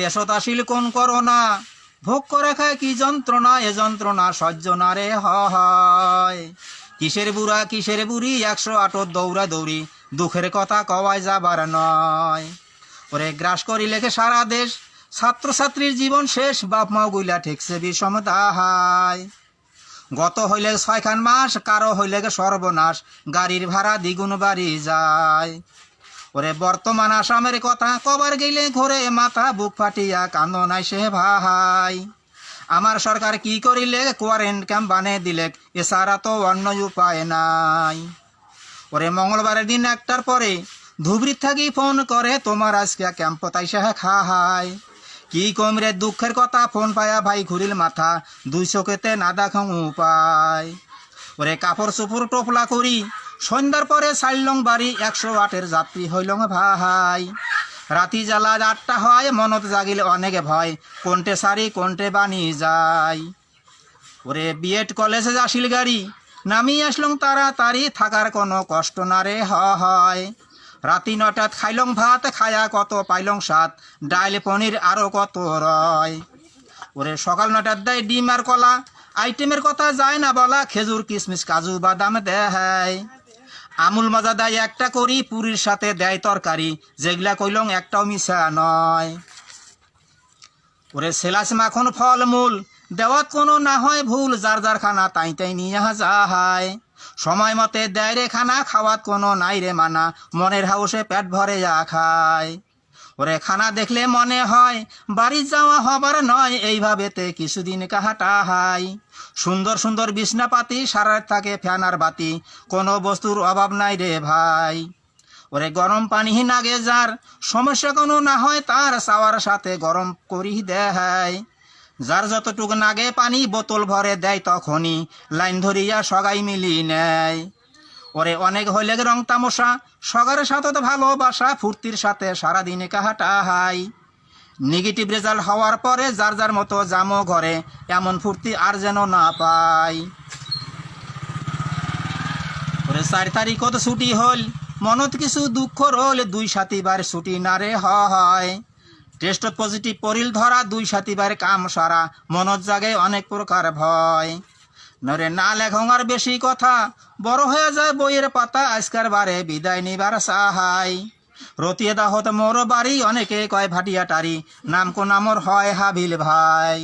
দেশত আসিল কোন করোনা? ভোগ করে খায় কি যন্ত্রণা? এ যন্ত্রণা সহ্য না রে হয় কিসের বুড়া, কিসের বুড়ি? একশো আটর দৌড়া দৌড়ি, দুঃখের কথা কওয়াই যাবার নয়। ওরে গ্রাস করি লেখে সারা দেশ, ছাত্রছাত্রীর জীবন শেষ, বাপ মা গুলা ঠেকছে বিষম দাহায়। গত হইলে ছয়খান মাস, কারও হইলে সর্বনাশ, গাড়ির ভাড়া দ্বিগুণ বাড়ি যায়। ওরে বর্তমান আসামের কথা কবার গেলে ঘরে মাথা বুক ফাটিয়া কান্দো নাই সে ভাই। আমার সরকার কি করিলে? কোয়ারেন্ট ক্যাম্প বানে দিলে। এছাড়া তো অন্য উপায় নাই। ওরে মঙ্গলবারের দিন একটার পরে ধুবড়ির থাকি ফোন করে, তোমার আজকে ক্যাম্প তাই সে খাহাই। কি কমরে দুঃখের কথা? ফোন পায়া ভাই ঘুরিল মাথা, দুই চোখেতে না দেখাং উপায়। ওরে কাপড় চোপড় টোপলা করি সন্ধ্যার পরে সাইলং বাড়ি একশো আটের যাত্রী হইলং ভাই। রাতি জ্বালা আটটা হয়, মনত জাগিলে অনেকে ভয়। কোনটে সারি, কোনটে বানি যায়। ওরে বিএড কলেজে আসিল গাড়ি, নামি আসলং তাড়াতাড়ি, থাকার কোনো কষ্ট না রে হয়। রাতি নটাত খাইলং ভাত, খায়া কত পাইলং সাত, ডাইল পনির আরও কত রয়। ওরে সকাল নটার দেয় ডিম আর কলা, আইটেমের কথা যায় না বলা, খেজুর কিশমিশ কাজু, বাদাম দেয়। আমুল মাজা দেয় একটা করি, পুরীর সাথে দেয় তরকারি। যেগুলা কইলং একটাও মিশা নয়। ওরে সেলাস মাখন ফল মূল দেওয়াত কোনো না হয় ভুল, যার যার খানা তাই তাই নিয়ে যায়। সময় মতে দেয় রে খানা, খাওয়াত কোনো নাই রে মানা, মনের হাউসে পেট ভরে যা খায়। ওরে খানা দেখলে মনে হয়, বাড়ি যাওয়া হবার নয়, এইভাবেতে কিছুদিন কাহাটা হাই। সুন্দর সুন্দর বিছনাপাতি, সারার থাকে ফ্যানার বাতি, কোনো বস্তুর অভাব নাই রে ভাই। ওরে গরম পানি নাগে যার, সমস্যা কোনো না হয় তার সাওয়ার সাথে গরম করি দেয় যার যতটুকু নাগে পানি, বোতল ভরে দেয় তখনই, লাইন ধরিয়া সগাই মিলি নেয়। ওরে অনেক হইলে রং তামশা সগারের সাথে তো ভালোবাসা ফুর্তির সাথে সারাদিনে কাহাটা হাই। নেগেটিভ রেজাল্ট হওয়ার পরে যার যার মতো জামো ঘরে, এমন ফুর্তি আর যেন না পাই। ওরে চার তারিখ তো ছুটি হল মনত কিছু দুঃখ রল দুই সাথীবার ছুটি না রে হয়। টেস্টত পজিটিভ পরিল ধরা, দুই সাথীবার কাম সারা, মনত জাগে অনেক প্রকার ভয়। নরে না লেখং আর বেশি কথা, বড় হয়ে যায় বইয়ের পাতা, আজকার বারে বিদায় নিবার সাহাই। রতিয়ে দাহত মোর বাড়ি, অনেকে কয় ভাটিয়া টারি নাম কো নামর হয় হাবিল ভাই।